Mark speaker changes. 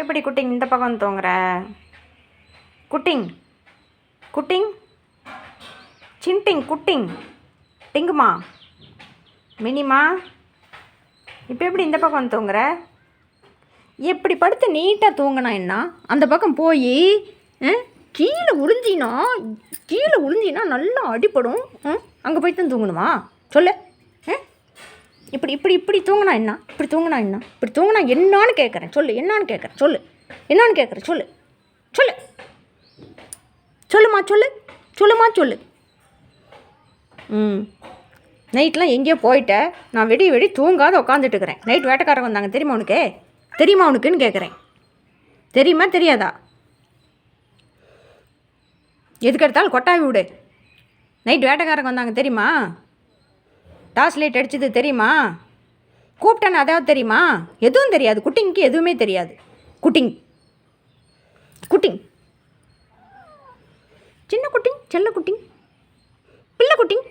Speaker 1: எப்படி குட்டிங்? இந்த பக்கம் தூங்குற. குட்டிங். குட்டிங். சின்டிங் குட்டிங். டிங்குமா? மினிமா? இப்போ எப்படி இந்த பக்கம் தூங்குற? எப்படி படுத்து நீட்டாக தூங்கினா என்ன? அந்த பக்கம் போய் கீழே உறிஞ்சினா கீழே உறிஞ்சினா நல்லா அடிப்படும் அங்கே போய் தான் தூங்கணுமா? சொல்லு. இப்படி இப்படி இப்படி தூங்கினா என்ன? இப்படி தூங்கினா என்ன? இப்படி தூங்கினா என்னான்னு கேட்குறேன் சொல்லு என்னான்னு கேட்குறேன் சொல்லு. என்னான்னு கேட்குறேன் சொல்லு. சொல்லு. சொல்லுமா சொல்லு. சொல்லுமா சொல்லு. ம். நைட்லாம் எங்கேயோ போயிட்ட. நான் வெடி வெடி தூங்காத உட்காந்துட்டு இருக்கிறேன் நைட் வேட்டைக்காரங்க வந்தாங்க. தெரியுமா உனக்கு? தெரியுமா உனக்குன்னு கேட்குறேன் தெரியுமா தெரியாதா? எதுக்கெடுத்தாலும் கொட்டாவி விடு. நைட் வேட்டைக்காரங்க வந்தாங்க. தெரியுமா? டாஸ் லைட் அடிச்சது தெரியுமா? கூப்பிட்டேன்னு அதாவது தெரியுமா? எதுவும் தெரியாது. குட்டிங்க்கு எதுவுமே தெரியாது. குட்டிங். குட்டிங். சின்ன குட்டிங் செல்ல குட்டிங். பிள்ளை குட்டிங்.